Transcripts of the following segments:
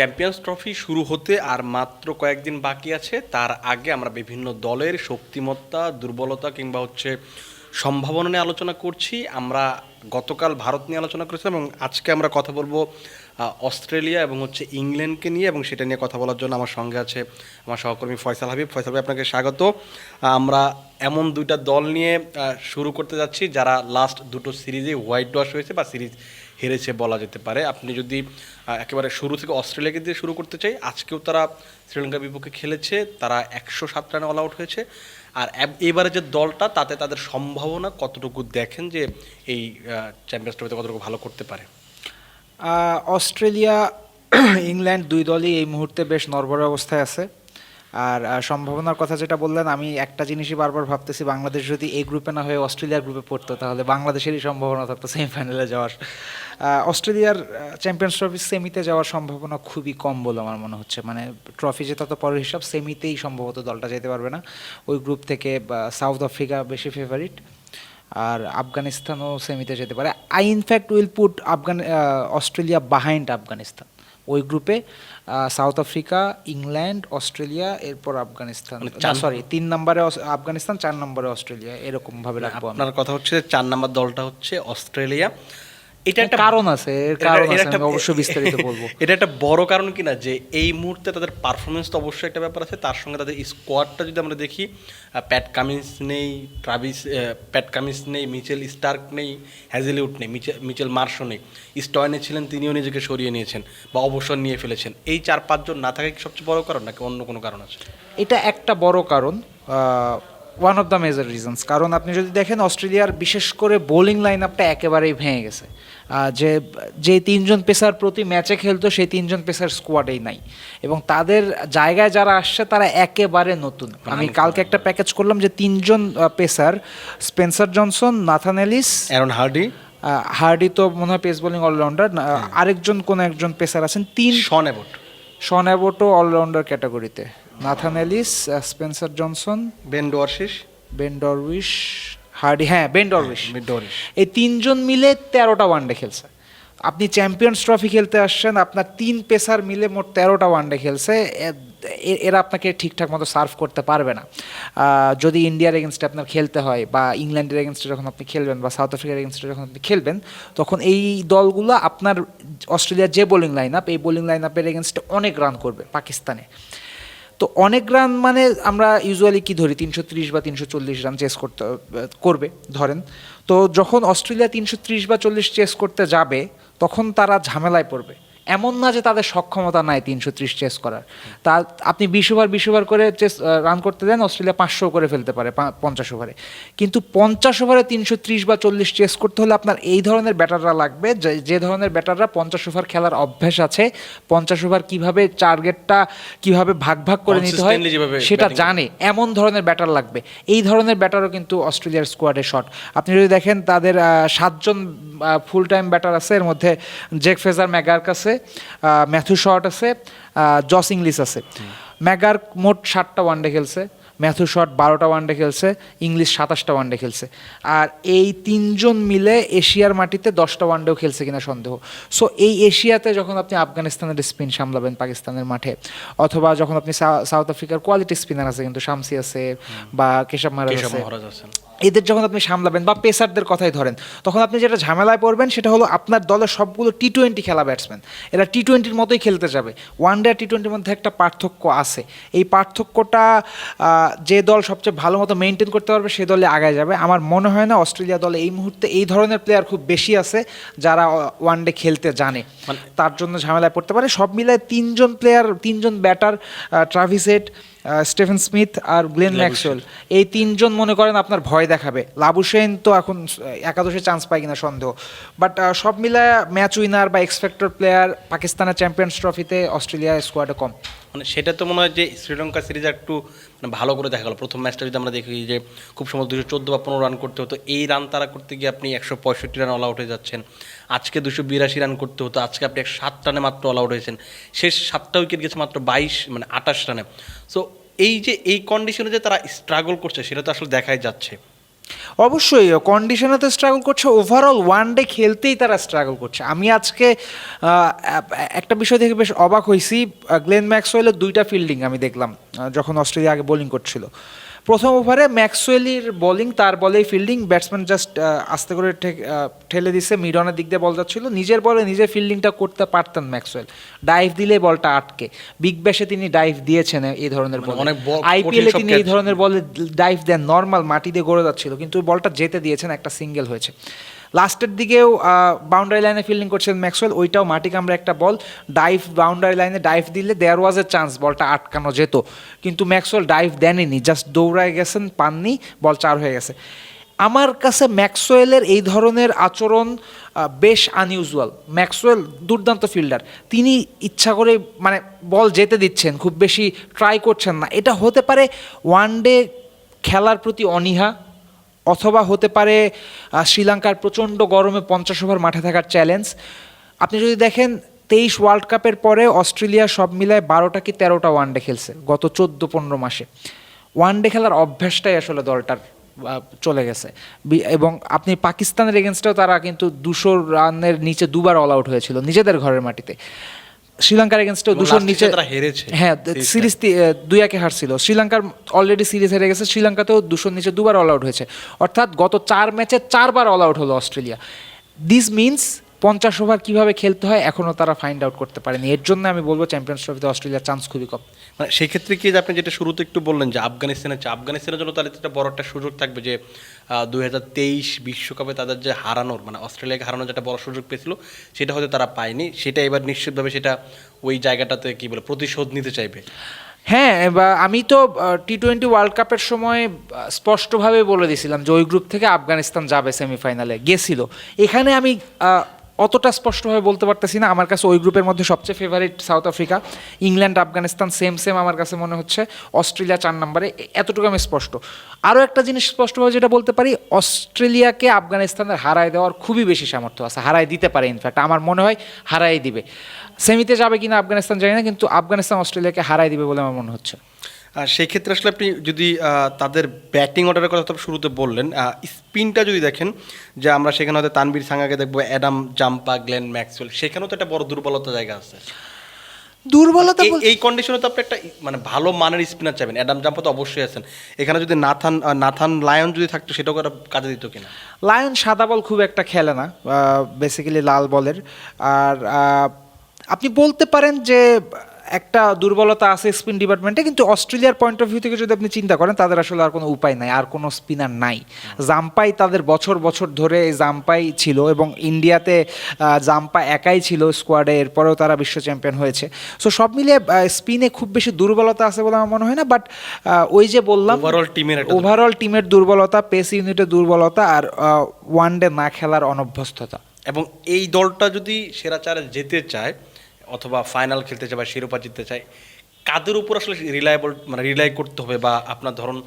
Champions trophy শুরু হতে আর মাত্র কয়েকদিন বাকি আছে, তার আগে আমরা বিভিন্ন দলের শক্তিমত্তা, দুর্বলতা কিংবা হচ্ছে সম্ভাবনা নিয়ে আলোচনা করছি। আমরা গতকাল ভারত নিয়ে আলোচনা করেছিলাম এবং আজকে আমরা কথা বলব অস্ট্রেলিয়া এবং হচ্ছে ইংল্যান্ডকে নিয়ে এবং সেটা নিয়ে কথা বলার জন্য আমার সঙ্গে আছে আমার সহকর্মী ফয়সাল হাবিব। ফয়সাল ভাই, আপনাকে স্বাগত। আমরা এমন দুইটা দল নিয়ে শুরু করতে যাচ্ছি যারা লাস্ট দুটো সিরিজে হোয়াইট ওয়াশ হয়েছে বা সিরিজ হেরেছে বলা যেতে পারে। আপনি যদি একেবারে শুরু থেকে অস্ট্রেলিয়াকে দিয়ে শুরু করতে চাই, আজকেও তারা শ্রীলঙ্কার বিপক্ষে খেলেছে, তারা একশো সাত রানে অল আউট হয়েছে। আর এবারে যে দলটা, তাতে তাদের সম্ভাবনা কতটুকু দেখেন যে এই চ্যাম্পিয়ন্স ট্রফিতে কতটুকু ভালো করতে পারে? অস্ট্রেলিয়া, ইংল্যান্ড দুই দলই এই মুহূর্তে বেশ নরবর অবস্থায় আছে। আর সম্ভাবনার কথা যেটা বললেন, আমি একটা জিনিসই বারবার ভাবতেছি, বাংলাদেশ যদি এই গ্রুপে না হয়ে অস্ট্রেলিয়ার গ্রুপে পড়তো, তাহলে বাংলাদেশেরই সম্ভাবনা থাকতো সেমিফাইনালে যাওয়ার। অস্ট্রেলিয়ার চ্যাম্পিয়ন্স ট্রফি সেমিতে যাওয়ার সম্ভাবনা খুবই কম বলে আমার মনে হচ্ছে। মানে ট্রফি জেতা তো পরের হিসাব সেমিতেই সম্ভবত দলটা যেতে পারবে না। ওই গ্রুপ থেকে সাউথ আফ্রিকা বেশি ফেভারিট আর আফগানিস্তানও সেমিতে যেতে পারে। I in fact will put Afghan Australia behind Afghanistan ওই গ্রুপে সাউথ আফ্রিকা ইংল্যান্ড অস্ট্রেলিয়া এরপর আফগানিস্তান। মানে সরি তিন নম্বরে আফগানিস্তান চার নম্বরে অস্ট্রেলিয়া এরকম ভাবে রাখব আপনার কথা হচ্ছে চার নম্বর দলটা হচ্ছে অস্ট্রেলিয়া এটা একটা কারণ আছে এর কারণ আছে আমি অবশ্যই বিস্তারিত বলব। এটা একটা বড় কারণ কিনা যে এই মুহূর্তে তাদের পারফরমেন্স তো অবশ্যই একটা ব্যাপার আছে তার সঙ্গে তাদের স্কোয়াডটা যদি আমরা দেখি প্যাট কামিন্স নেই ট্রাভিস প্যাট কামিন্স নেই মিচেল স্টার্ক নেই হ্যাজেলিউড নেই মিচেল মিচেল মার্শো নেই স্টয়নে ছিলেন তিনিও নিজেকে সরিয়ে নিয়েছেন বা অবসর নিয়ে ফেলেছেন। এই চার পাঁচজন না থাকা কি সবচেয়ে বড় কারণ নাকি অন্য কোনো কারণ আছে? এটা একটা বড় কারণ one of the major reasons কারণ আপনি যদি দেখেন অস্ট্রেলিয়ার বিশেষ করে বোলিং লাইন আপটা একেবারেই ভেঙে গেছে। যে যে তিনজন পেসার প্রতি ম্যাচে খেলতো সেই তিনজন পেসার স্কোয়াডেই নাই। এবং তাদের জায়গায় যারা আসছে তারা একেবারে নতুন। আমি কালকে একটা প্যাকেজ করলাম যে তিনজন pacer Spencer Johnson Nathan Ellis Aaron Hardie Hardie তো মনে হয় পেস বোলিং অলরাউন্ডার আরেকজন কোন একজন পেসার আছেন? তিন Sean Abbott Sean Abbott allrounder ক্যাটাগরিতে Nathan Ellis Spencer Johnson Ben Dwarshuis Ben Dwarshuis Hardie হ্যাঁ বেন ডরউইশ ডোয়ারিশ এই তিনজন মিলে তেরোটা ওয়ানডে খেলছে। আপনি চ্যাম্পিয়ন্স ট্রফি খেলতে আসছেন আপনার তিন পেসার মিলে মোট তেরোটা ওয়ানডে খেলছে এরা আপনাকে ঠিকঠাক মতো সার্ভ করতে পারবে না। যদি ইন্ডিয়ার এগেনস্টে আপনার খেলতে হয় বা ইংল্যান্ডের এগেনস্টে যখন আপনি খেলবেন বা সাউথ আফ্রিকার এগেনস্টে যখন আপনি খেলবেন তখন এই দলগুলো আপনার অস্ট্রেলিয়ার যে বোলিং লাইন আপ এই বোলিং লাইন আপের এগেনস্টে অনেক রান করবে পাকিস্তানে। তো অনেক রান মানে আমরা ইউজুয়ালি কি ধরি? তিনশো ত্রিশ বা তিনশো চল্লিশ রান চেস করতে, করবে, ধরেন। তো যখন অস্ট্রেলিয়া তিনশো ত্রিশ বা চল্লিশ চেস করতে যাবে, তখন তারা ঝামেলায় পড়বে। এমন না যে তাদের সক্ষমতা নাই তিনশো ত্রিশ চেস করার। তা আপনি বিশ ওভার বিশ ওভার করে চেস রান করতে দেন অস্ট্রেলিয়া পাঁচশো করে ফেলতে পারে পঞ্চাশ ওভারে। কিন্তু পঞ্চাশ ওভারে তিনশো ত্রিশ বা চল্লিশ চেস করতে হলে আপনার এই ধরনের ব্যাটাররা লাগবে যে- যে ধরনের ব্যাটাররা পঞ্চাশ ওভার খেলার অভ্যেস আছে পঞ্চাশ ওভার কীভাবে টার্গেটটা কীভাবে ভাগ ভাগ করে নিতে হয় সেটা জানে। এমন ধরনের ব্যাটার লাগবে। এই ধরনের ব্যাটারও কিন্তু অস্ট্রেলিয়ার স্কোয়াডে শট। আপনি যদি দেখেন তাদের সাতজন ফুল টাইম ব্যাটার আছে এর মধ্যে জেক ফেজার ম্যাগার কাছে ম্যাথু শট আছে জস ইংলিশ আছে। ম্যাগার মোট ষাটটা ওয়ানডে খেলছে ম্যাথু শট বারোটা ওয়ানডে খেলছে ইংলিশ সাতাশটা ওয়ানডে খেলছে। আর এই তিনজন মিলে এশিয়ার মাটিতে দশটা ওয়ানডেও খেলছে কিনা সন্দেহ। সো এই এশিয়াতে যখন আপনি আফগানিস্তানের স্পিন সামলাবেন পাকিস্তানের মাঠে অথবা যখন আপনি সাউথ আফ্রিকার কোয়ালিটি স্পিনার আছে কিন্তু শামসি আছে বা কেশব আছে মহারাজ আছেন। এদের যখন আপনি সামলাবেন বা পেসারদের কথাই ধরেন তখন আপনি যেটা ঝামেলায় পড়বেন সেটা হলো আপনার দলের সবগুলো টি টোয়েন্টি খেলা ব্যাটসম্যান এরা টি টোয়েন্টির মতোই খেলতে যাবে। ওয়ান ডে আর টি টোয়েন্টির মধ্যে একটা পার্থক্য আছে। এই পার্থক্যটা যে দল সবচেয়ে ভালো মতো মেনটেন করতে পারবে সে দলে আগায় যাবে। আমার মনে হয় না অস্ট্রেলিয়া দলে এই মুহূর্তে এই ধরনের প্লেয়ার খুব বেশি আছে যারা ওয়ান ডে খেলতে জানে। তার জন্য ঝামেলায় পড়তে পারে। সব মিলায় তিনজন প্লেয়ার তিনজন batter Travis Head Stephen Smith আর গ্লেন ম্যাক্সওয়েল। এই তিনজন মনে করেন আপনার ভয় দেখাবে। লাবুসেন তো এখন একাদশে চান্স পায় কিনা সন্দেহ। বাট সব মিলায় ম্যাচ উইনার বা এক্সপেক্টর প্লেয়ার পাকিস্তানের চ্যাম্পিয়ন্স ট্রফিতে অস্ট্রেলিয়া স্কোয়াডে কম। মানে সেটা তো মনে হয় যে শ্রীলঙ্কা সিরিজ একটু মানে ভালো করে দেখা গেল। প্রথম ম্যাচটা যদি আমরা দেখি যে খুব সম্ভবত দুশো চোদ্দ বা পনেরো রান করতে হতো, এই রান তারা করতে গিয়ে আপনি একশো পঁয়ষট্টি রান অল আউট হয়ে যাচ্ছেন। আজকে দুশো বিরাশি রান করতে হতো, আজকে আপনি এক সাত রানে মাত্র অল আউট হয়েছেন। শেষ সাতটা উইকেট গেছে মাত্র বাইশ মানে আঠাশ রানে সো এই যে, এই কন্ডিশনে যে তারা স্ট্রাগল করছে, সেটা তো আসলে দেখাই যাচ্ছে। অবশ্যই কন্ডিশনে তো স্ট্রাগল করছে ওভারঅল ওয়ান ডে খেলতেই তারা স্ট্রাগল করছে। আমি আজকে একটা বিষয় দেখে বেশ অবাক হয়েছি গ্লেন ম্যাক্সওয়েলের দুইটা ফিল্ডিং আমি দেখলাম যখন অস্ট্রেলিয়া আগে বোলিং করছিল। প্রথম ওভারে ম্যাক্সওয়েলির বোলিং তার বলেই ফিল্ডিং ব্যাটসম্যান জাস্ট আস্তে করে ঠেলে দিছে মিডনের দিক দিয়ে বল যাচ্ছিল। নিজের বলে নিজের ফিল্ডিংটা করতে পারতেন ম্যাক্সওয়েল। ডাইভ দিলে বলটা আটকে। বিগ ব্যাশে তিনি ডাইভ দিয়েছেন এই ধরনের বল আইপিএলে তিনি এই ধরনের বলে ডাইভ দেন নর্মাল মাটি দিয়ে গড়ে যাচ্ছিল। কিন্তু বলটা যেতে দিয়েছেন একটা সিঙ্গেল হয়েছে। লাস্টের দিকেও বাউন্ডারি লাইনে ফিল্ডিং করছেন ম্যাক্সওয়েল ওইটাও মাটি কামড়ে একটা বল ডাইভ বাউন্ডারি লাইনে ডাইভ দিলে দেয়ার ওয়াজ এ চান্স বলটা আটকানো যেত। কিন্তু ম্যাক্সওয়েল ডাইভ দেননি জাস্ট দৌড়ায় গেছেন, পাননি বল চার হয়ে গেছে। আমার কাছে ম্যাক্সওয়েলের এই ধরনের আচরণ বেশ আনইউজুয়াল ম্যাক্সওয়েল দুর্দান্ত ফিল্ডার তিনি ইচ্ছা করে মানে বল যেতে দিচ্ছেন, খুব বেশি ট্রাই করছেন না। এটা হতে পারে ওয়ান ডে খেলার প্রতি অনীহা অথবা হতে পারে শ্রীলঙ্কার প্রচণ্ড গরমে পঞ্চাশ ওভার মাঠে থাকার চ্যালেঞ্জ আপনি যদি দেখেন, তেইশ ওয়ার্ল্ড কাপের পরে অস্ট্রেলিয়া সব মিলায় বারোটা কি তেরোটা ওয়ানডে খেলছে, গত চোদ্দ পনেরো মাসে। ওয়ানডে খেলার অভ্যাসটাই আসলে দলটার চলে গেছে। এবং আপনি পাকিস্তানের এগেনস্টেও তারা কিন্তু দুশো রানের নিচে দুবার অল আউট হয়েছিল, নিজেদের ঘরের মাটিতে। শ্রীলঙ্কার এগেনস্টেও এবং দুশোর নিচে তারা হেরেছে হ্যাঁ। সিরিজ দুই একে হারছিল। শ্রীলঙ্কার অলরেডি সিরিজ হেরে গেছে। শ্রীলঙ্কাতেও দুশোর নিচে দুবার অল আউট হয়েছে। অর্থাৎ গত চার ম্যাচে চারবার অল আউট হলো অস্ট্রেলিয়া। দিস মিনস পঞ্চাশ ওভার কীভাবে খেলতে হয় এখনও তারা ফাইন্ড আউট করতে পারেনি। এর জন্য আমি বলব চ্যাম্পিয়ন্স ট্রফিতে অস্ট্রেলিয়ার চান্স খুবই কম। মানে সেক্ষেত্রে কি আপনি যেটা শুরুতে একটু বললেন যে আফগানিস্তানের আফগানিস্তানের জন্য তাহলে একটা বড় একটা সুযোগ থাকবে যে তেইশ বিশ্বকাপে তাদের যে হারানোর মানে অস্ট্রেলিয়াকে হারানোর যেটা বড় সুযোগ পেয়েছিল, সেটা হয়তো তারা পায়নি। সেটা এবার নিশ্চিতভাবে সেটা ওই জায়গাটাতে কি বলে, প্রতিশোধ নিতে চাইবে? হ্যাঁ আমি তো টি টোয়েন্টি ওয়ার্ল্ড কাপের সময় স্পষ্টভাবে বলে দিয়েছিলাম যে ওই গ্রুপ থেকে আফগানিস্তান যাবে সেমিফাইনালে গেছিল। এখানে আমি অতটা স্পষ্টভাবে বলতে পারতেছি না। আমার কাছে ওই গ্রুপের মধ্যে সবচেয়ে favourite South Africa England Afghanistan same same আমার কাছে মনে হচ্ছে। অস্ট্রেলিয়া চার নম্বরে। এতটুকু আমি স্পষ্ট। আরও একটা জিনিস স্পষ্টভাবে যেটা বলতে পারি, অস্ট্রেলিয়াকে আফগানিস্তানের হারায় দেওয়ার খুবই বেশি সামর্থ্য আছে। হারায় দিতে পারে ইনফ্যাক্ট আমার মনে হয় হারাই দিবে। সেমিতে যাবে কিনা আফগানিস্তান জানি না, কিন্তু আফগানিস্তান অস্ট্রেলিয়াকে হারাই দিবে বলে আমার মনে হচ্ছে। আর সেই ক্ষেত্রে আসলে আপনি যদি তাদের ব্যাটিং অর্ডারের কথা তো শুরুতে বললেন স্পিনটা যদি দেখেন যে আমরা সেখানে হয়তো তানবীর সাঙ্গাকে দেখব অ্যাডাম জাম্পা গ্লেন ম্যাক্সওয়েল সেখানেও তো একটা বড় দুর্বলতা জায়গা আছে। দুর্বলতা এই- কন্ডিশনে তো আপনি একটা মানে ভালো মানের স্পিনার চাইবেন অ্যাডাম জাম্পা তো অবশ্যই আছেন। এখানে যদি নাথান নাথান লায়ন যদি থাকতো সেটাও কাজে দিত কিনা? লায়ন সাদা বল খুব একটা খেলে না বেসিক্যালি লাল বলের। আর আপনি বলতে পারেন যে একটা দুর্বলতা আছে স্পিন ডিপার্টমেন্টে কিন্তু অস্ট্রেলিয়ার পয়েন্ট অফ ভিউ থেকে যদি আপনি চিন্তা করেন তাদের আসলে আর কোনো উপায় নাই আর কোনো স্পিনার নাই। জাম্পাই তাদের বছর বছর ধরে এই জাম্পাই ছিল এবং ইন্ডিয়াতে জাম্পা একাই ছিল স্কোয়াডে এরপরেও তারা বিশ্ব চ্যাম্পিয়ন হয়েছে। সো সব মিলিয়ে স্পিনে খুব বেশি দুর্বলতা আছে বলে আমার মনে হয় না বাট ওই যে বললাম ওভারঅল টিমের ওভারঅল টিমের দুর্বলতা পেস ইউনিটের দুর্বলতা আর ওয়ান ডে না খেলার অনভ্যস্ততা। এবং এই দলটা যদি সেরা চারে যেতে চায় অথবা ফাইনাল খেলতে চায় বা শিরোপা জিততে চায়, কাদের উপর আসলে রিলায়েবল মানে রিলাই করতে হবে বা আপনার ধরুন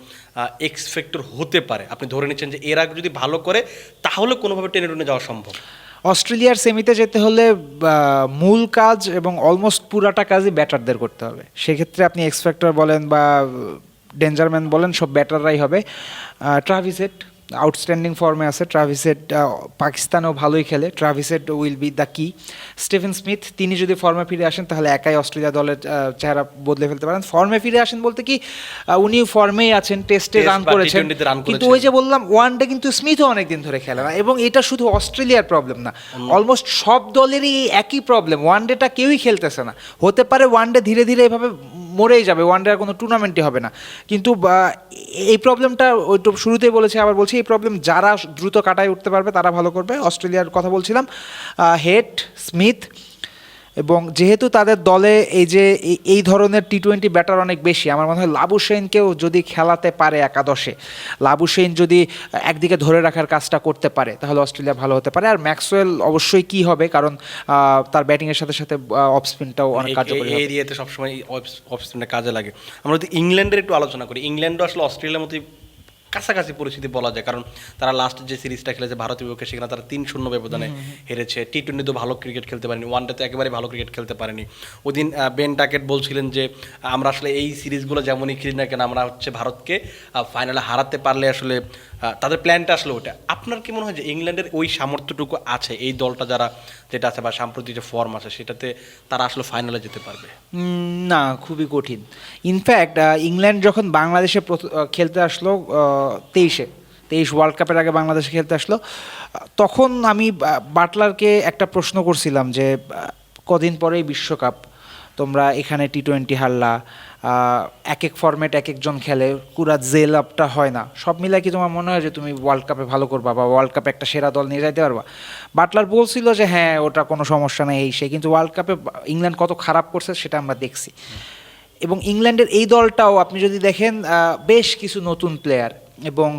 এক্স ফ্যাক্টর হতে পারে? আপনি ধরে নিচ্ছেন যে এর আগে যদি ভালো করে, তাহলে কোনোভাবে টেনে টেনে যাওয়া সম্ভব। অস্ট্রেলিয়ার সেমিতে যেতে হলে মূল কাজ এবং অলমোস্ট পুরাটা কাজই ব্যাটারদের করতে হবে। সেক্ষেত্রে আপনি এক্সপেক্টর বলেন বা ডেঞ্জারম্যান বলেন, সব ব্যাটাররাই হবে। ট্রাভিসেট আউটস্ট্যান্ডিং ফর্মে আছে। ট্রাভিসেট পাকিস্তানেও ভালোই খেলে। Travis Head will be the key Stephen Smith তিনি যদি ফর্মে ফিরে আসেন তাহলে একাই অস্ট্রেলিয়া দলের চেহারা বদলে ফেলতে পারেন। ফর্মে ফিরে আসেন বলতে কি উনি ফর্মেই আছেন টেস্টে রান করেছেন। কিন্তু ওই যে বললাম ওয়ান ডে কিন্তু স্মিথও অনেকদিন ধরে খেলে না। এবং এটা শুধু অস্ট্রেলিয়ার প্রবলেম না। অলমোস্ট সব দলেরই একই প্রবলেম ওয়ান ডেটা কেউই খেলতেছে না। হতে পারে ওয়ান ডে ধীরে ধীরে এভাবে মরেই যাবে ওয়ান ডে আর কোনো টুর্নামেন্টই হবে না। কিন্তু এই প্রবলেমটা ওই তো শুরুতেই বলেছে, আবার বলছি, এই প্রবলেম যারা দ্রুত কাটায় উঠতে পারবে, তারা ভালো করবে। অস্ট্রেলিয়ার কথা বলছিলাম হেড স্মিথ এবং যেহেতু তাদের দলে এই যে এই- ধরনের টি টোয়েন্টি ব্যাটার অনেক বেশি আমার মনে হয় লাবু সেনকেও যদি খেলাতে পারে একাদশে লাবু সেন যদি একদিকে ধরে রাখার কাজটা করতে পারে তাহলে অস্ট্রেলিয়া ভালো হতে পারে। আর ম্যাক্সওয়েল অবশ্যই কি হবে? কারণ তার ব্যাটিংয়ের সাথে সাথে অফ স্পিনটাও অনেক কার্যকরী এই এরিয়াতে সবসময় অফ স্পিনে কাজে লাগে। আমরা যদি ইংল্যান্ডের একটু আলোচনা করি ইংল্যান্ডও আসলে অস্ট্রেলিয়ার মতোই কাছাকাছি পরিস্থিতি বলা যায়। কারণ তারা লাস্ট যে সিরিজটা খেলেছে ভারতীয় বিপক্ষে সেখানে তারা তিন শূন্য ব্যবধানে হেরেছে। টি টোয়েন্টি তো ভালো ক্রিকেট খেলতে পারেনি ওয়ান ডেতে একেবারে ভালো ক্রিকেট খেলতে পারেনি। ওদিন আহ, বেন টাকেট বলছিলেন যে আমরা আসলে এই সিরিজগুলো যেমনই খেলি না কেন আমরা হচ্ছে ভারতকে ফাইনালে হারাতে পারলে আসলে তাদের প্ল্যানটা আসলে ওটা। আপনার কি মনে হয় যে ইংল্যান্ডের ওই সামর্থ্যটুকু আছে এই দলটা যারা যেটা আছে বা সাম্প্রতিক যে ফর্ম আছে সেটাতে তারা আসলে ফাইনালে যেতে পারবে? না খুবই কঠিন। ইনফ্যাক্ট ইংল্যান্ড যখন বাংলাদেশে খেলতে আসলো তেইশে, তেইশ ওয়ার্ল্ড কাপের আগে বাংলাদেশে খেলতে আসলো। তখন আমি বাটলারকে একটা প্রশ্ন করছিলাম যে কদিন পরেই বিশ্বকাপ, তোমরা এখানে টি টোয়েন্টি হারলা এক এক ফর্মেট এক একজন খেলে, পুরা জেল আপটা হয় না। সব মিলাই কি তোমার মনে হয় যে তুমি ওয়ার্ল্ড কাপে ভালো করবা বা ওয়ার্ল্ড কাপে একটা সেরা দল নিয়ে যাইতে পারবা? বাটলার বলছিল যে হ্যাঁ ওটা কোনো সমস্যা নেই। এই সে কিন্তু ওয়ার্ল্ড কাপে ইংল্যান্ড কত খারাপ করছে সেটা আমরা দেখছি। এবং ইংল্যান্ডের এই দলটাও, আপনি যদি দেখেন বেশ কিছু নতুন প্লেয়ার এবং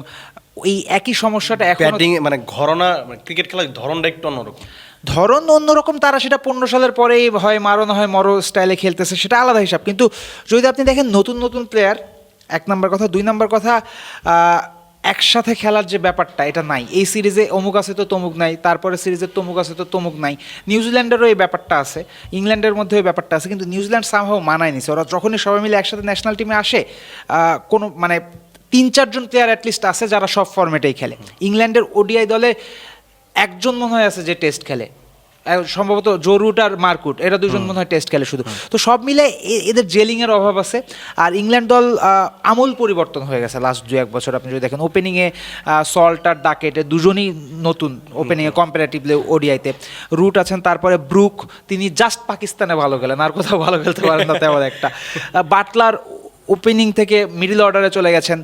এই একই সমস্যাটা এখন ব্যাটিং মানে ঘরনা মানে ক্রিকেট খেলার ধরনটা একটু অন্যরকম। ধরন অন্যরকম তারা সেটা পনেরো সালের পরেই হয় মারো না হয় মরো স্টাইলে খেলতেছে সেটা আলাদা হিসাব। কিন্তু যদি আপনি দেখেন নতুন নতুন প্লেয়ার এক নম্বর কথা দুই নম্বর কথা একসাথে খেলার যে ব্যাপারটা এটা নাই। এই সিরিজে অমুক আছে তো তমুক নাই তারপরে সিরিজে তমুক আছে তো তমুক নাই। নিউজিল্যান্ডেরও এই ব্যাপারটা আছে ইংল্যান্ডের মধ্যে এই ব্যাপারটা আছে কিন্তু নিউজিল্যান্ড সামহাও মানায় নিছে। ওরা যখনই সবাই মিলে একসাথে ন্যাশনাল টিমে আসে কোনো মানে তিন চারজন প্লেয়ার অ্যাটলিস্ট আছে যারা সব ফর্মেটেই খেলে। ইংল্যান্ডের ওডিআই দলে একজন মনে হয় আছে যে টেস্ট খেলে। সম্ভবত জরুট আর মার্কুট এরা দুজন মনে হয় টেস্ট খেলে শুধু। তো সব মিলে এদের জেলিংয়ের অভাব আছে। আর ইংল্যান্ড দল আমূল পরিবর্তন হয়ে গেছে লাস্ট দু এক বছর। আপনি যদি দেখেন ওপেনিংয়ে সল্ট আর ডাকেটে দুজনই নতুন ওপেনিংয়ে কম্পারেটিভলি ওডিআইতে রুট আছেন তারপরে ব্রুক তিনি জাস্ট পাকিস্তানে ভালো খেলেন। আর কোথাও ভালো খেলতে পারেন না তেমন একটা। বাটলার ওপেনিং থেকে মিডিল অর্ডারে চলে গেছেন।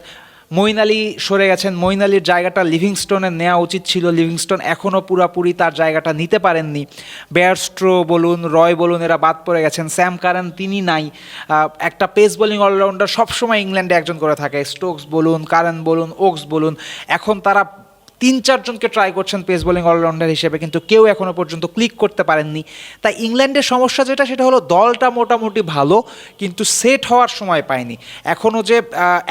মইন আলী সরে গেছেন। মইন আলীর জায়গাটা লিভিংস্টোনের নেওয়া উচিত ছিল। লিভিংস্টোন এখনও পুরাপুরি তার জায়গাটা নিতে পারেননি। বেয়ারস্ট্রো বলুন রয় বলুন, এরা বাদ পড়ে গেছেন। স্যাম কারেন তিনি নাই। একটা পেস বোলিং অলরাউন্ডার সবসময় ইংল্যান্ডে একজন করে থাকে। স্টোকস বলুন কারেন বলুন ওক্স বলুন। এখন তারা তিন চারজনকে ট্রাই করছেন পেস বোলিং অলরাউন্ডার হিসেবে কিন্তু কেউ এখনও পর্যন্ত ক্লিক করতে পারেননি। তাই ইংল্যান্ডের সমস্যা যেটা সেটা হলো দলটা মোটামুটি ভালো কিন্তু সেট হওয়ার সময় পায়নি। এখনও যে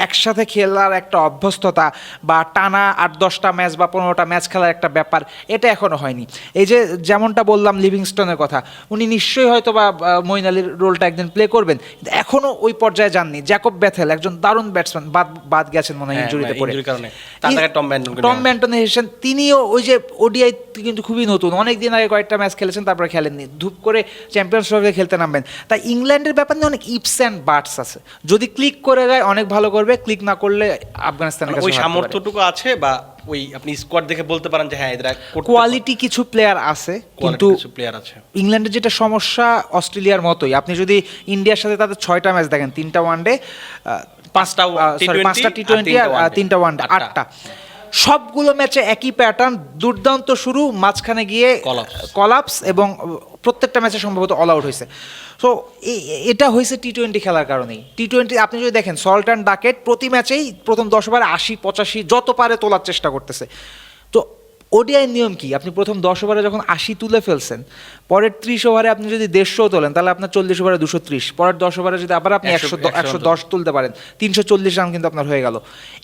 একসাথে খেলার একটা অভ্যস্ততা বা টানা আট দশটা ম্যাচ বা পনেরোটা ম্যাচ খেলার একটা ব্যাপার এটা এখনও হয়নি। এই যে যেমনটা বললাম লিভিংস্টনের কথা উনি নিশ্চয়ই হয়তো বা মইন আলীর রোলটা একদিন প্লে করবেন। কিন্তু এখনও ওই পর্যায়ে যাননি। জ্যাকব ব্যাথেল একজন দারুণ ব্যাটসম্যান বাদ বাদ গেছেন মনে হয় হ্যাঁ, ইঞ্জুরিতে পড়ে। তার জায়গায় টম ব্যান্টনকে টম নেওয়া। ব্যান্টন এসেছেন তিনিও ওই যে ওডিআই কিন্তু খুবই নতুন। অনেক দিন আগে কয়েকটা ম্যাচ খেলেছেন তারপরে খেলেননি। ধূপ করে চ্যাম্পিয়ন্স ট্রফিতে খেলতে নামবেন। তাই ইংল্যান্ডের ব্যাপার নিয়ে অনেক ইপস অ্যান্ড বার্ডস আছে। যদি ক্লিক করে যায় অনেক ভালো করবে ক্লিক না করলে আফগানিস্তানের মানে কাছে ওই সামর্থ্যটুকু আছে বা ওই আপনি স্কোয়াড দেখে বলতে পারেন যে হ্যাঁ এরা কোয়ালিটি কিছু প্লেয়ার আছে কিন্তু প্লেয়ার আছে। ইংল্যান্ডের যেটা সমস্যা অস্ট্রেলিয়ার মতোই। আপনি যদি ইন্ডিয়ার সাথে তাদের ছয়টা ম্যাচ দেখেন তিনটা ওয়ানডে পাঁচটা সরি T20 পাঁচটা টি আর টোয়েন্টি আর তিনটা ওয়ানডে আটটা। সবগুলো ম্যাচে একই প্যাটার্ন দুর্দান্ত শুরু মাঝখানে গিয়ে। কলাপস এবং প্রত্যেকটা ম্যাচে সম্ভবত অল আউট হয়েছে। সো এটা হয়েছে টি টোয়েন্টি খেলার কারণেই। টি টোয়েন্টি আপনি যদি দেখেন সল্ট অ্যান্ড ডাকেট প্রতি ম্যাচেই প্রথম দশ ওভারে আশি পঁচাশি যত পারে তোলার চেষ্টা করতেছে। তো ওডিআই নিয়ম কি? আপনি প্রথম দশ ওভারে যখন আশি তুলে ফেলছেন পরের ত্রিশ ওভারে আপনি যদি দেড়শো তোলেন তাহলে আপনার চল্লিশ ওভারে দুশো ত্রিশ। পরের দশ ওভারে যদি আবার আপনি একশো- একশো দশ তুলতে পারেন তিনশো চল্লিশ রান কিন্তু আপনার হয়ে গেল।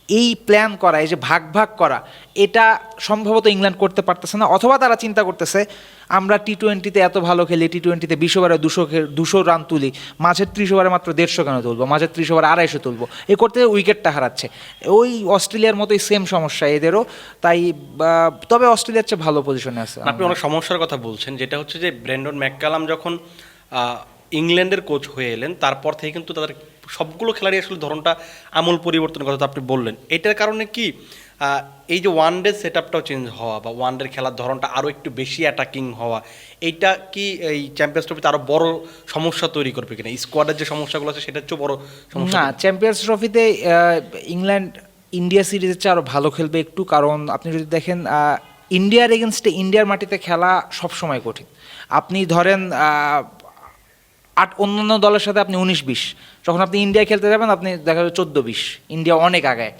এই প্ল্যান করা এই যে ভাগ ভাগ করা এটা সম্ভবত ইংল্যান্ড করতে পারতেছে না অথবা তারা চিন্তা করতেছে আমরা টি টোয়েন্টিতে এত ভালো খেলি টি টোয়েন্টিতে বিশ ওভারে দুশো দুশো রান তুলি মাঝের ত্রিশ ওভারে মাত্র দেড়শো কেন তুলবো মাঝের ত্রিশ ওভারে আড়াইশো তুলবো। এ করতে উইকেটটা হারাচ্ছে। ওই অস্ট্রেলিয়ার মতোই সেম সমস্যা এদেরও তাই তবে অস্ট্রেলিয়ার চেয়ে ভালো পজিশনে আছে আপনি অনেক সমস্যার কথা বলছেন যেটা হচ্ছে যে ব্র্যান্ডন ম্যাককালাম যখন ইংল্যান্ডের কোচ হয়ে এলেন, তারপর থেকে কিন্তু তাদের সবগুলো খেলারই আসলে ধরনটা আমূল পরিবর্তনের কথা আপনি বললেন। এটার কারণে কি এই যে ওয়ান ডে সেট আপটাও চেঞ্জ হওয়া বা ওয়ান ডের খেলার ধরনটা আরও একটু বেশি অ্যাটাকিং হওয়া, এইটা কি এই চ্যাম্পিয়ন্স ট্রফিতে আরও বড় সমস্যা তৈরি করবে কিনা? স্কোয়াডের যে সমস্যাগুলো আছে সেটা হচ্ছে বড় সমস্যা না চ্যাম্পিয়ন্স ট্রফিতে ইংল্যান্ড ইন্ডিয়া সিরিজের চেয়ে আরও ভালো খেলবে একটু, কারণ আপনি যদি দেখেন ইন্ডিয়ার এগেনস্টে ইন্ডিয়ার মাটিতে খেলা সবসময় কঠিন। আপনি ধরেন আট, অন্যান্য দলের সাথে আপনি উনিশ, বিশ। যখন আপনি ইন্ডিয়া খেলতে যাবেন, আপনি দেখা যাবে চোদ্দ, বিশ। ইন্ডিয়া অনেক আগায়।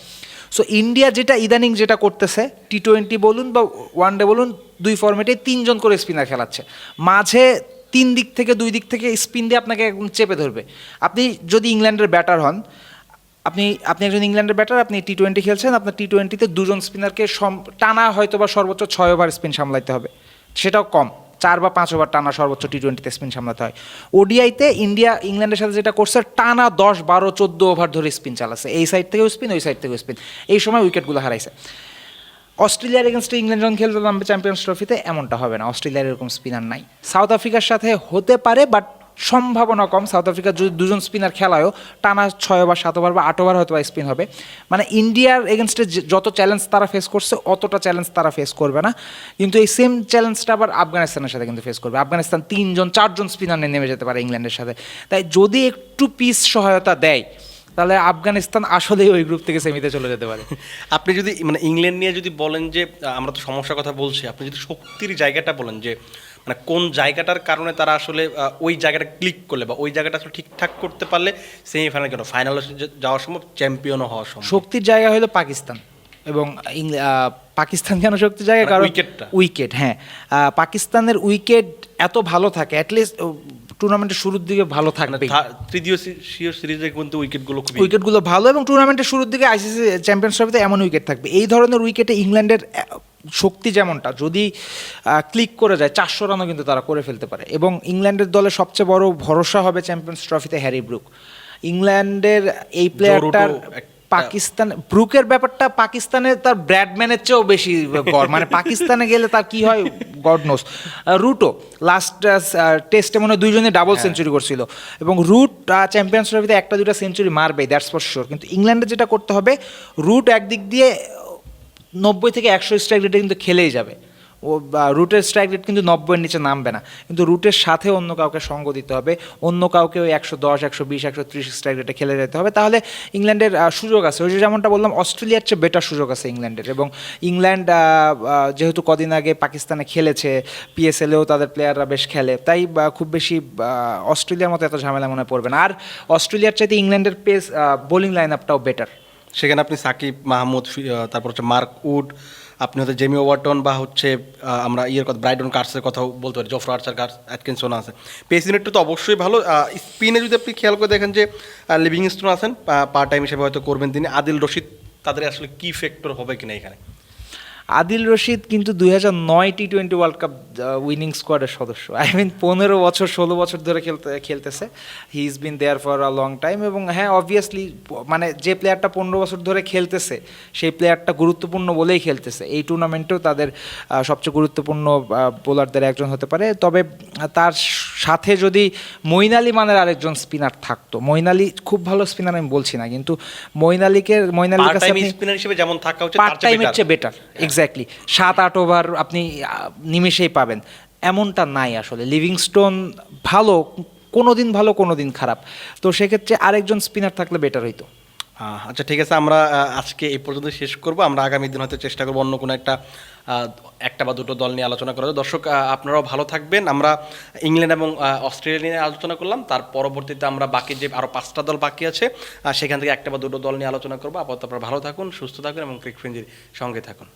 সো ইন্ডিয়া যেটা ইদানিং যেটা করতেছে টি টোয়েন্টি বলুন বা ওয়ান ডে বলুন, দুই ফর্মেটে তিনজন করে স্পিনার খেলাচ্ছে। মাঝে তিন দিক থেকে, দুই দিক থেকে স্পিন দিয়ে আপনাকে একদম চেপে ধরবে। আপনি যদি ইংল্যান্ডের ব্যাটার হন আপনি আপনি একজন ইংল্যান্ডের ব্যাটার আপনি টি টোয়েন্টি খেলছেন, আপনার টি টোয়েন্টিতে দুজন স্পিনারকে টানা হয়তো বা সর্বোচ্চ ছয় ওভার স্পিন সামলাইতে হবে। সেটাও কম, চার বা পাঁচ ওভার টানা সর্বোচ্চ টি টোয়েন্টিতে স্পিন সামলাতে হয়। ওডিআইতে ইন্ডিয়া, ইংল্যান্ডের সাথে যেটা করছে, টানা দশ, বারো, চোদ্দ ওভার ধরে স্পিন চালাচ্ছে। এই সাইড থেকেও স্পিন ওই সাইড থেকেও স্পিন এই সময় উইকেটগুলো হারাইছে। অস্ট্রেলিয়ার এগেনস্টে ইংল্যান্ড যখন খেলতে চ্যাম্পিয়ন্স ট্রফিতে এমনটা হবে না। অস্ট্রেলিয়ার এরকম স্পিনার নাই। সাউথ আফ্রিকার সাথে হতে পারে বাট সম্ভাবনা কম। সাউথ আফ্রিকার যদি দুজন স্পিনার খেলায়ও টানা ছয় ওভার, সাত ওভার বা আট ওভার হয়তো স্পিন হবে। মানে ইন্ডিয়ার এগেনস্টে যত চ্যালেঞ্জ তারা ফেস করছে, অতটা চ্যালেঞ্জ তারা ফেস করবে না। কিন্তু এই সেম চ্যালেঞ্জটা আবার আফগানিস্তানের সাথে কিন্তু ফেস করবে। আফগানিস্তান তিনজন, চারজন স্পিনার নিয়ে নেমে যেতে পারে ইংল্যান্ডের সাথে। তাই যদি একটু পিস সহায়তা দেয় তাহলে আফগানিস্তান আসলেই ওই গ্রুপ থেকে সেমিতে চলে যেতে পারে। আপনি যদি মানে ইংল্যান্ড নিয়ে যদি বলেন যে আমরা তো সমস্যার কথা বলছি আপনি যদি শক্তির জায়গাটা বলেন যে মানে কোন জায়গাটার কারণে তারা আসলে ওই জায়গাটা ক্লিক করলে বা ওই জায়গাটা আসলে ঠিকঠাক করতে পারলে সেমিফাইনাল কেন? ফাইনালে যাওয়া সম্ভব চ্যাম্পিয়নও হওয়া সম্ভব? শক্তির জায়গা হলো পাকিস্তান এবং পাকিস্তান কেন শক্তির জায়গা? মানে কারণ উইকেটটা? উইকেট হ্যাঁ। পাকিস্তানের উইকেট এত ভালো থাকে অ্যাটলিস্ট টুর্নামেন্টের শুরুর দিকে ভালো মানে থাকবে তৃতীয় সিরিজে কিন্তু উইকেটগুলো উইকেটগুলো ভালো এবং টুর্নামেন্টের শুরুর দিকে আইসিসি চ্যাম্পিয়ন্স ট্রফিতে এমন উইকেট থাকবে। এই ধরনের উইকেটে ইংল্যান্ডের শক্তি যেমনটা যদি ক্লিক করে যায় চারশো রানও কিন্তু তারা করে ফেলতে পারে। এবং ইংল্যান্ডের দলে সবচেয়ে বড় ভরসা হবে চ্যাম্পিয়ন্স ট্রফিতে হ্যারি ব্রুক ইংল্যান্ডের এই প্লেয়ারটার পাকিস্তান ব্রুকের ব্যাপারটা পাকিস্তানে তার ব্র্যাডম্যানের চেয়েও বেশি গড়। মানে পাকিস্তানে গেলে তার কি হয়? গড নোস রুটও লাস্ট টেস্টে মনে হয় দুইজনে ডাবল সেঞ্চুরি করছিল। এবং রুট চ্যাম্পিয়ন্স ট্রফিতে একটা দুটা সেঞ্চুরি মারবে দ্যাটস ফর শিওর কিন্তু ইংল্যান্ডে যেটা করতে হবে রুট একদিক দিয়ে নব্বই থেকে একশো স্ট্রাইক রেটে কিন্তু খেলেই যাবে। ও রুটের স্ট্রাইক রেট কিন্তু নব্বইয়ের নিচে নামবে না। কিন্তু রুটের সাথে অন্য কাউকে সঙ্গ দিতে হবে, অন্য কাউকে ওই একশো দশ, একশো বিশ, একশো ত্রিশ স্ট্রাইক রেটে খেলে যেতে হবে। তাহলে ইংল্যান্ডের সুযোগ আছে। ওই যে যেমনটা বললাম, অস্ট্রেলিয়ার চেয়ে বেটার সুযোগ আছে ইংল্যান্ডের। এবং ইংল্যান্ড যেহেতু কদিন আগে পাকিস্তানে খেলেছে পিএসএলেও তাদের প্লেয়াররা বেশ খেলে। তাই খুব বেশি অস্ট্রেলিয়ার মতো এত ঝামেলা মনে পড়বে না। আর অস্ট্রেলিয়ার চাইতে ইংল্যান্ডের পেস বোলিং লাইন আপটাও বেটার সেখানে আপনি সাকিব, মাহমুদ তারপর হচ্ছে মার্ক উড আপনি হয়তো জেমি ওয়ার্টন বা হচ্ছে আমরা ইয়ের কথা ব্রাইডন কার্সের কথাও বলতে পারি জফর আর্চার কার্স অ্যাটকিনসন আছে। পেস ইউনিটটা তো অবশ্যই ভালো স্পিনে যদি আপনি খেয়াল করে দেখেন যে লিভিংস্টোন আছেন পার্ট টাইম হিসেবে হয়তো করবেন তিনি। আদিল রশিদ, তাদের আসলে কী ফ্যাক্টর হবে কিনা এখানে? আদিল রশিদ কিন্তু দুই হাজার নয় T twenty World Cup winning স্কোয়াডের সদস্য। আই মিন পনেরো বছর ষোলো বছর ধরে খেলতে খেলতেছে। He is been there for a long time এবং হ্যাঁ অবভিয়াসলি মানে যে প্লেয়ারটা পনেরো বছর ধরে খেলতেছে সেই প্লেয়ারটা গুরুত্বপূর্ণ বলেই খেলতেছে। এই টুর্নামেন্টেও তাদের সবচেয়ে গুরুত্বপূর্ণ বোলারদের একজন হতে পারে। তবে তার সাথে যদি মঈন আলী মানের আরেকজন স্পিনার থাকতো মঈন আলী খুব ভালো স্পিনার আমি বলছি না কিন্তু মঈন আলীকে আলীর কাছে স্পিনার হিসেবে যেমন থাকা উচিত পার্ট টাইমের চেয়ে বেটার এক্স্যাক্টলি সাত, আট ওভার আপনি নিমেষেই পাবেন। এমনটা নাই আসলে। লিভিংস্টোন ভালো কোনো দিন ভালো কোনো দিন খারাপ। তো সেক্ষেত্রে আরেকজন স্পিনার থাকলে বেটার হইতো। আচ্ছা ঠিক আছে। আমরা আজকে এই পর্যন্ত শেষ করব। আমরা আগামী দিন হয়তো চেষ্টা করব অন্য কোনো একটা একটা বা দুটো দল নিয়ে আলোচনা করার। দর্শক আপনারাও ভালো থাকবেন। আমরা ইংল্যান্ড এবং অস্ট্রেলিয়া নিয়ে আলোচনা করলাম। তার পরবর্তীতে আমরা বাকি যে আরও পাঁচটা দল বাকি আছে সেখান থেকে একটা বা দুটো দল নিয়ে আলোচনা করব। আপাতত আপনারা ভালো থাকুন, সুস্থ থাকুন এবং ক্রিকফ্রেঞ্জির সঙ্গে থাকুন।